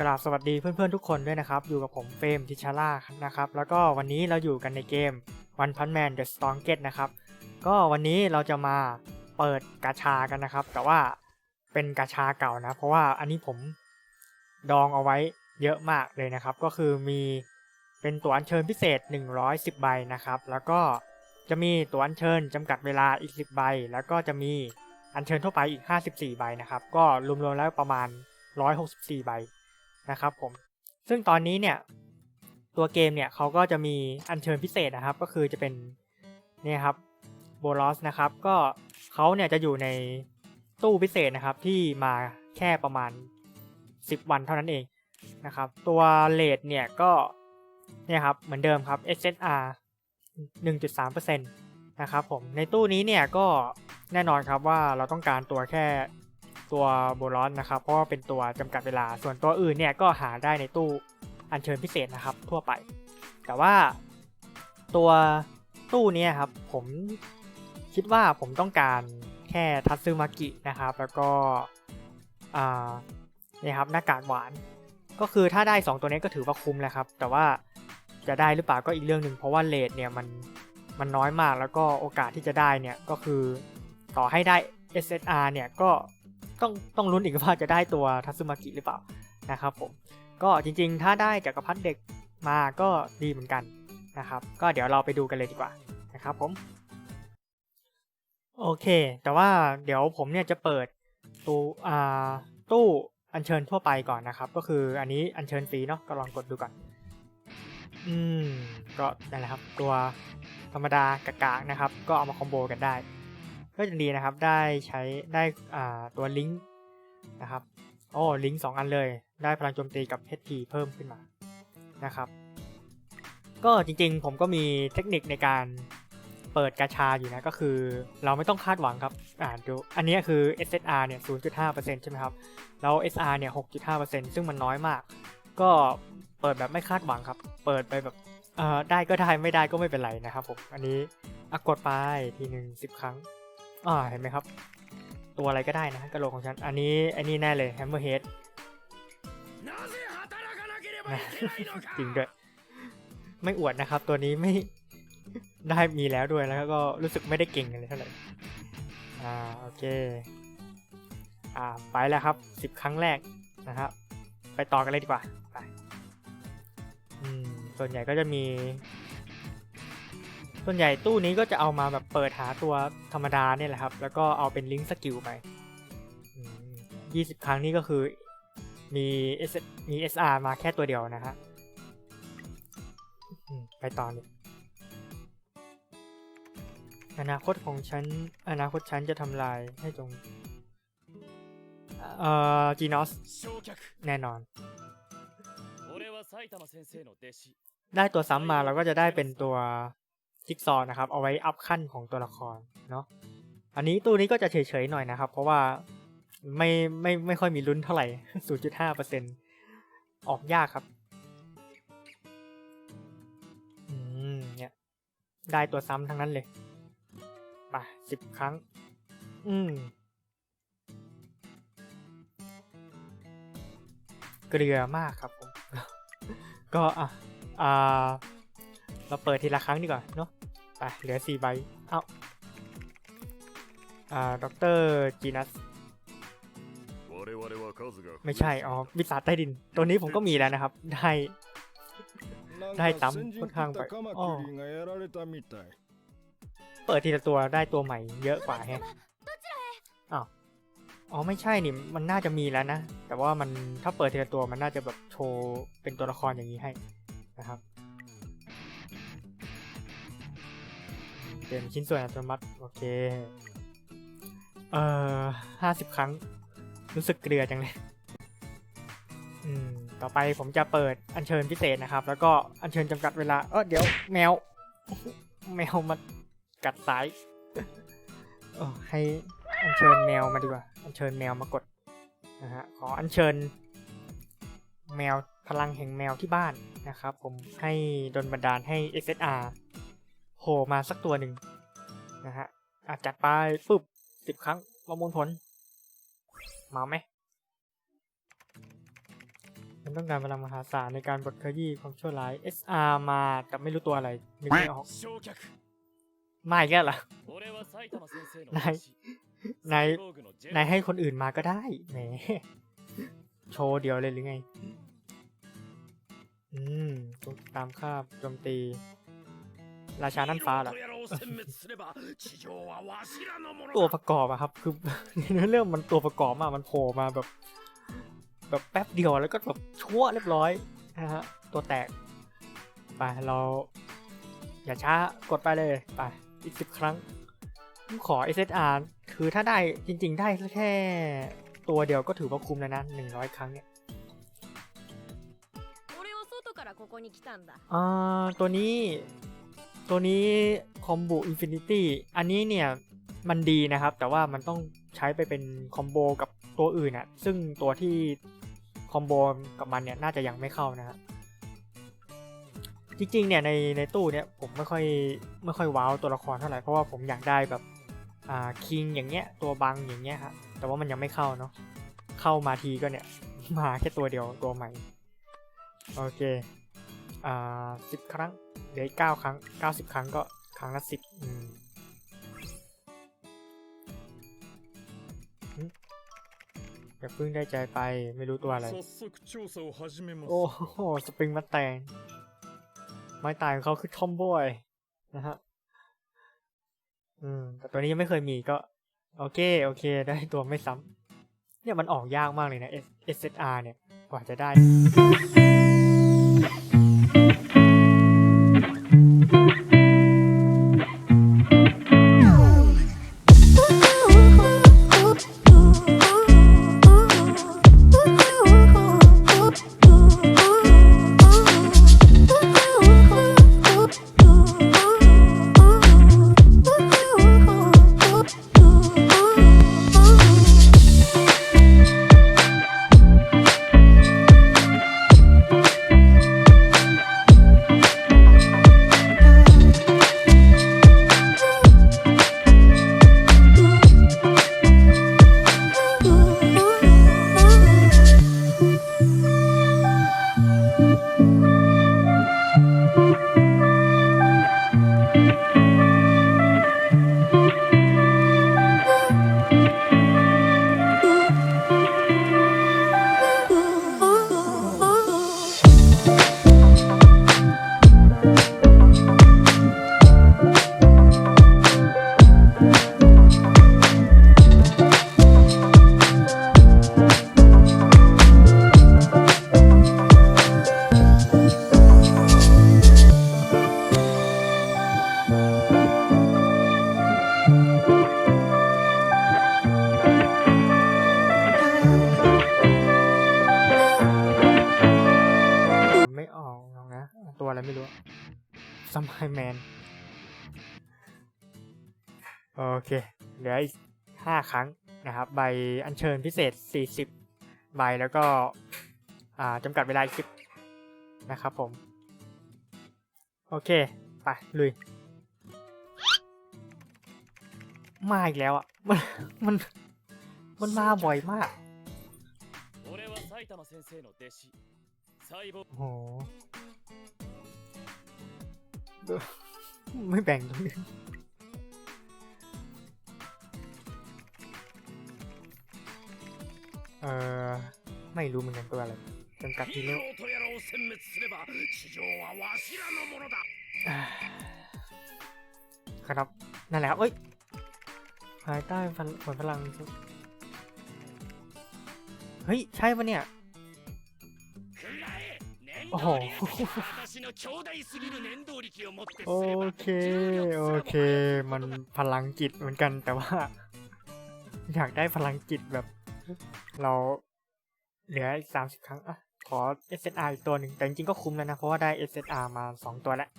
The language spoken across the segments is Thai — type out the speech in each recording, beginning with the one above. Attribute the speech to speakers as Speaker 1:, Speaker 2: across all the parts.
Speaker 1: กราบสวัสดีเพื่อนๆทุกคนด้วยนะครับ อยู่กับผมเฟรมทิชาร่านะครับ แล้วก็วันนี้เราอยู่กันในเกม One Punch Man The Strongest นะครับ ก็วันนี้เราจะมาเปิดกาชากันนะครับ แต่ว่าเป็นกาชาเก่านะ เพราะว่าอันนี้ผมดองเอาไว้เยอะมากเลยนะครับ ก็คือมีเป็นตั๋วอัญเชิญพิเศษ 110 ใบนะครับ แล้วก็จะมีตั๋วอัญเชิญจำกัดเวลาอีก 10 ใบ แล้วก็จะมีอัญเชิญทั่วไปอีก 54 ใบนะครับ ก็รวมๆแล้วประมาณ 164 ใบ นะครับผมซึ่งตอนนี้เนี่ยตัวเกมเนี่ยเขาก็จะมีอัญเชิญพิเศษนะครับ ก็คือจะเป็นเนี่ยครับโบลอสนะครับ ก็เขาเนี่ยจะอยู่ในตู้พิเศษนะครับที่มาแค่ประมาณ 10 วันเท่านั้นเองนะครับ ตัวเลทเนี่ยก็เนี่ยครับเหมือนเดิมครับ SSR 1.3%นะครับผมในตู้นี้เนี่ยก็แน่นอนครับว่าเราต้องการตัวแค่ ตัวโบลอนนะครับ เพราะว่าเป็นตัวจำกัดเวลา ส่วนตัวอื่นเนี่ยก็หาได้ในตู้อัญเชิญพิเศษนะครับ ทั่วไป แต่ว่าตัวตู้เนี้ครับ ผมคิดว่าผมต้องการแค่ทัตซึมากินะครับ แล้วก็นี่ครับหน้ากากหวาน ก็คือถ้าได้ 2 ตัวนี้ก็ถือว่าคุ้มแล้วครับ แต่ว่าจะได้หรือเปล่าก็อีกเรื่องหนึ่งเพราะว่าเลทเนี่ยมันมันน้อยมากแล้วก็โอกาสที่จะได้เนี่ยก็คือต่อให้ได้ SSR เนี่ยก็ ต้องต้องลุ้นอีกว่าจะได้ตัวทัตสึมากิหรือเปล่านะครับผมก็จริงๆ ถ้าได้จักรพรรดิเด็กมาก็ดีเหมือนกันนะครับ ก็เดี๋ยวเราไปดูกันเลยดีกว่านะครับผม โอเค แต่ว่าเดี๋ยวผมเนี่ยจะเปิดตู้อ่าตู้อัญเชิญทั่วไปก่อนนะครับ ก็คืออันนี้อัญเชิญฟรีเนาะก็ลองกดดูก่อน อืม ก็นั่นแหละครับ ตัวธรรมดากากๆนะครับ ก็เอามาคอมโบกันได้ ก็จะดีนะครับได้ใช้ได้อ่าตัวลิงก์นะครับโอ้ลิงก์สองอันเลย ได้พลังโจมตีกับ HP เพิ่มขึ้นมานะครับ ก็จริงๆ ผมก็มีเทคนิคในการเปิดกาชาอยู่นะก็คือเราไม่ต้องคาดหวังครับอ่านดูอันนี้คือ SSR เนี่ย 0.5%ใช่ไหมครับ แล้ว SR เนี่ย 6.5%ซึ่งมันน้อยมาก ก็เปิดแบบไม่คาดหวังครับ เปิดไปแบบเอ่อได้ก็ได้ไม่ได้ก็ไม่เป็นไรนะครับผม อันนี้อกดไปทีหนึ่งสิบครั้ง อ่าเห็นไหมครับ ตัวอะไรก็ได้นะกระโหลกของฉัน อันนี้อันนี้แน่เลยแฮมเมอร์เฮดจริงด้วย ไม่อวดนะครับ ตัวนี้ไม่ได้มีแล้วด้วยแล้วก็รู้สึกไม่ได้เก่งเลยเท่าไหร่อ่าโอเค อ่าไปแล้วครับสิบครั้งแรกนะครับ ไปต่อกันเลยดีกว่าไปส่วนใหญ่ก็จะมี ส่วนใหญ่ตู้นี้ก็จะเอามาแบบเปิดหาตัวธรรมดาเนี่ยแหละครับ แล้วก็เอาเป็นลิงก์สกิลไปยี่สิบครั้งนี้ก็คือมี S มี SR มาแค่ตัวเดียวนะฮะไปต่อเลยอนาคตของฉัน อนาคตฉันจะทำลายให้จง เอ่อจีนอส แน่นอน ได้ตัวซ้ำมาเราก็จะได้เป็นตัว จิ๊กซอนะครับเอาไว้อัพขั้นของตัวละครเนาะอันนี้ตู้นี้ก็จะเฉยๆหน่อยนะครับ เพราะว่าไม่ไม่ไม่ค่อยมีลุ้นเท่าไหร่ 0.5%ออกยากครับอืมเนี่ยได้ตัวซ้ำทั้งนั้นเลยไปสิบครั้ง อืมเกลือมากครับผม ก็อะอ่าเราเปิดทีละครั้งดีกว่าเนาะ ไปเหลือสี่ใบ เอา้าด็อกเตอร์จีนัส ไม่ใช่ อ๋อมิสาใต้ดิน ตัวนี้ผมก็มีแล้วนะครับ ได้ ได้ตั้มค่อนข้างไปอ๋อเปิดทีละตัวได้ตัวใหม่เยอะกว่าแฮะอ้อ๋อไม่ใช่นี่มันน่าจะมีแล้วนะ แต่ว่ามันถ้าเปิดทีละตัวมันน่าจะแบบโชว์เป็นตัวละครอย่างนี้ให้นะครับ เป็นชิ้นส่วนอัตโนมัติ โอเค เอ่อห้าสิบครั้ง รู้สึกเกลือจังเลย อืม ต่อไปผมจะเปิดอัญเชิญพิเศษนะครับ แล้วก็อัญเชิญจำกัดเวลา เออเดี๋ยวแมว แมวมากัดสายเออให้อัญเชิญแมวมาดีกว่า อัญเชิญแมวมากดนะฮะ ขออัญเชิญ แมวพลังแห่งแมวที่บ้านนะครับ ผมให้ดนบันดาลให้ SSR ผล่มาสักตัวหนึ่งนะฮะอาจัดไปฟึบสิบครั้งประมูลผล มาไหมมันต้องการพลังมหาศาลในการบดขยี้ความชั่วร้าย SR มาแต่ไม่รู้ตัวอะไรนึกไม่ออกนายแก่
Speaker 2: ละ
Speaker 1: นาย
Speaker 2: นาย
Speaker 1: นายให้คนอื่นมาก็ได้แหมโชว์เดียวเลยหรือไง อืมตามคาบโจมตี ราชานั่นฟ้าหรอ ตัวประกอบอะครับ คือเรื่องมันตัวประกอบมามันโผล่มาแบบ แบบแป๊บเดียวแล้วก็แบบชั่วเรียบร้อยนะฮะ ตัวแตก ไปเรา อย่าช้ากดไปเลย ไป อีกสิบครั้งขอ SSR คือถ้าได้จริง ๆ ได้แค่ตัวเดียวก็ถือว่าคุ้มแล้วนะหนึ่งร้อยครั้งเนี่ยอ่าตัวนี้ ตัวนี้คอมโบอินฟินิตี้อันนี้เนี่ยมันดีนะครับ แต่ว่ามันต้องใช้ไปเป็นคอมโบกับตัวอื่นอะซึ่งตัวที่คอมโบกับมันเนี่ยน่าจะยังไม่เข้านะฮะจริงๆเนี่ยในในตู้เนี่ยผมไม่ค่อยไม่ค่อยว้าวตัวละครเท่าไหร่เพราะว่าผมอยากได้แบบอ่าคิงอย่างเงี้ยตัวบังอย่างเงี้ยฮะแต่ว่ามันยังไม่เข้าเนาะเข้ามาทีก็เนี่ยมาแค่ตัวเดียวตัวใหม่โอเค อ่าสิบครั้งเหลืออีกเก้าครั้งเก้าสิบครั้งก็ครั้งละสิบอืมอย่าเพิ่งได้ใจไปไม่รู้ตัวอะไรโอ้โหสปริงมาแตงไม้ตายของเขาคือทอมบอยนะฮะอืมแต่ตัวนี้ยังไม่เคยมีก็ โอเค โอเค ได้ตัวไม่ซ้ำเนี่ยมันออกยากมากเลยนะ SSR เนี่ยกว่าจะได้ สมายแมน โอเค เหลืออีก 5 ครั้งนะครับ ใบอัญเชิญพิเศษ 40 ใบแล้วก็จำกัดเวลาอีก10นะครับผม โอเค ไป ลุย มาอีกแล้วอะ มัน มัน มันมาบ่อยมากโอ้ ไม่แบ่งเลยเออไม่รู้เหมือนกันตัวอะไรจำกัดทีเร็วครับนั่นแหละเอ้ยภายใต้ฝันพลังเฮ้ย ใช่ปะเนี่ย
Speaker 2: โห
Speaker 1: โอเค โอเค มันพลังจิตเหมือนกันแต่ว่า อยากได้พลังจิตแบบ เราเหลืออีกสามสิบครั้งอะขอ SSR อีกตัวหนึ่งแต่จริงๆก็คุ้มแล้วนะ เพราะว่าได้ SSR มาสองตัวแล้ว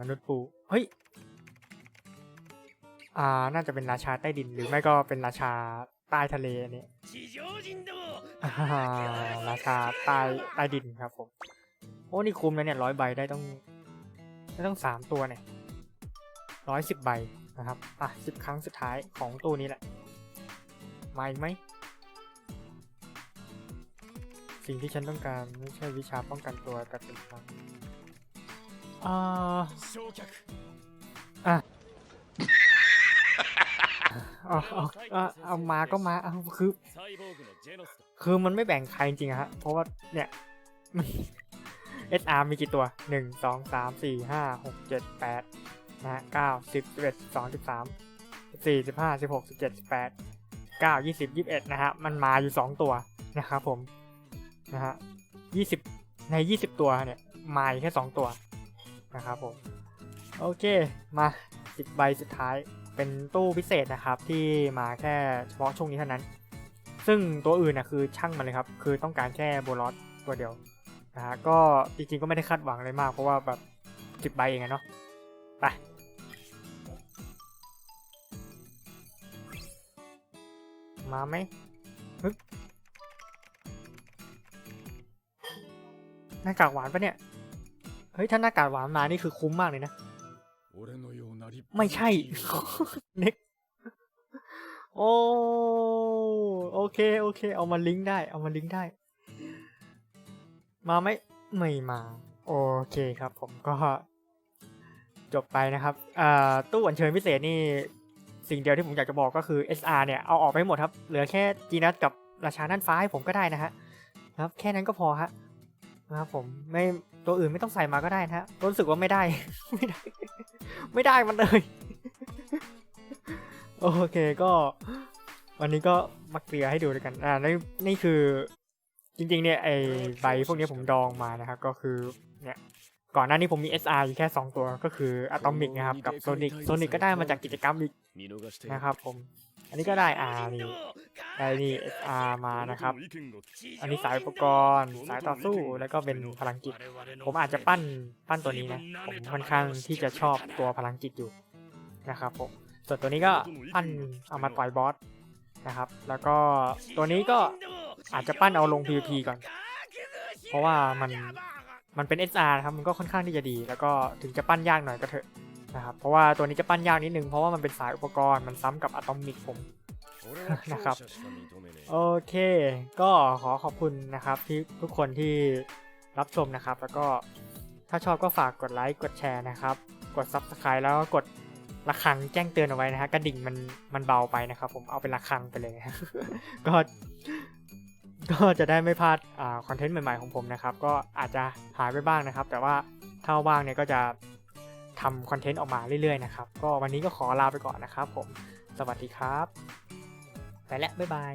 Speaker 1: มนุษย์ปู เฮ้ย อ่า น่าจะเป็นราชาใต้ดินหรือไม่ก็เป็นราชาใต้ทะเลอันนี้ ราคาใต้ใต้ดินครับผม โอ้นี่คุ้มนะเนี่ยร้อยใบได้ต้องได้ต้องสามตัวเนี่ยร้อยสิบใบนะครับอะสิบครั้งสุดท้ายของตู้นี้แหละ มาอีกไหม สิ่งที่ฉันต้องการไม่ใช่วิชาป้องกันตัวแต่เป็นพลังอ่า เอาเอามาก็มาเอาคือ คือมันไม่แบ่งใครจริงๆฮะ เพราะว่าเนี่ยเอสอาร์มีกี่ตัวหนึ่งสองสามสี่ห้าหกเจ็ดแปดนะฮะเก้าสิบสิบเอ็ดสองสิบสามสี่สิบห้าสิบหกสิบเจ็ดสิบแปดเก้ายี่สิบยี่สิบเอ็ดนะฮะ มันมาอยู่สองตัวนะครับผม นะฮะยี่สิบในยี่สิบตัวเนี่ย มาแค่สองตัวนะครับผม โอเค มาสิบใบสุดท้าย เป็นตู้พิเศษนะครับที่มาแค่เฉพาะช่วงนี้เท่านั้น ซึ่งตัวอื่นนะคือช่างมันเลยครับ คือต้องการแค่โบลอสตัวเดียวนะฮะก็จริงๆก็ไม่ได้คาดหวังอะไรมาก เพราะว่าแบบสิบใบเองอะเนาะไปมาไหมฮึหน้ากากหวานปะเนี่ย เฮ้ย ถ้าหน้ากากหวานมานี่คือคุ้มมากเลยนะาะ
Speaker 2: ที่
Speaker 1: ไม่ใช่ เน็กโอ้โอเค โอเค เอามาลิงก์ได้ เอามาลิงก์ได้ มาไหมไม่มา โอเคครับ ผมก็ จบไปนะครับตู้อัญเชิญพิเศษนี่ สิ่งเดียวที่ผมอยากจะบอกก็คือ SR เนี่ย เอาออกไปหมดครับ เหลือแค่จีนัสกับราชานั่นฟ้าให้ผมก็ได้นะฮะครับ แค่นั้นก็พอฮะนะครับผมไม่ ตัวอื่นไม่ต้องใส่มาก็ได้นะรู้สึกว่าไม่ได้ ไม่ได้ ไม่ได้มันเลย โอเคก็วันนี้ก็มาเกลียให้ดูด้วยกัน อ่านี่นี่คือจริงๆเนี่ยไอใบพวกนี้ผมดองมานะครับ ก็คือเนี่ยก่อนหน้านี้ผมมี SR อยู่แค่ 2 ตัวก็คืออะตอมิกนะครับ กับโซนิกโซนิกก็ได้มาจากกิจกรรมอีกนะครับผม อันนี้ก็ได้ R นี่ได้นี่ SR มานะครับ อันนี้สายอุปกรณ์ สายต่อสู้แล้วก็เป็นพลังจิต ผมอาจจะปั้นปั้นตัวนี้นะ ผมค่อนข้างที่จะชอบตัวพลังจิตอยู่นะครับผมส่วนตัวนี้ก็ปั้นเอามาต่อยบอสนะครับ แล้วก็ตัวนี้ก็อาจจะปั้นเอาลง PVP ก่อน เพราะว่ามันมันเป็น SR นะครับมันก็ค่อนข้างที่จะดี แล้วก็ถึงจะปั้นยากหน่อยก็เถอะ นะครับเพราะว่าตัวนี้จะปั้นยากนิดนึงเพราะว่ามันเป็นสายอุปกรณ์มันซ้ำกับอะตอมิกผมนะครับโอเค ก็ขอขอบคุณนะครับที่ทุกคนที่รับชมนะครับ แล้วก็ถ้าชอบก็ฝากกดไลค์กดแชร์นะครับ กด Subscribe แล้วก็กดระฆังแจ้งเตือนเอาไว้นะฮะกระดิ่งมันมันเบาไปนะครับ ผมเอาเป็นระฆังไปเลยก็ก็จะได้ไม่พลาดอ่าคอนเทนต์ใหม่ๆของผมนะครับ ก็อาจจะหายไปบ้างนะครับ แต่ว่าถ้าว่างเนี่ยก็จะ ทำคอนเทนต์ออกมาเรื่อยๆนะครับ ก็วันนี้ก็ขอลาไปก่อนนะครับผม สวัสดีครับ ไปแล้ว บ๊ายบาย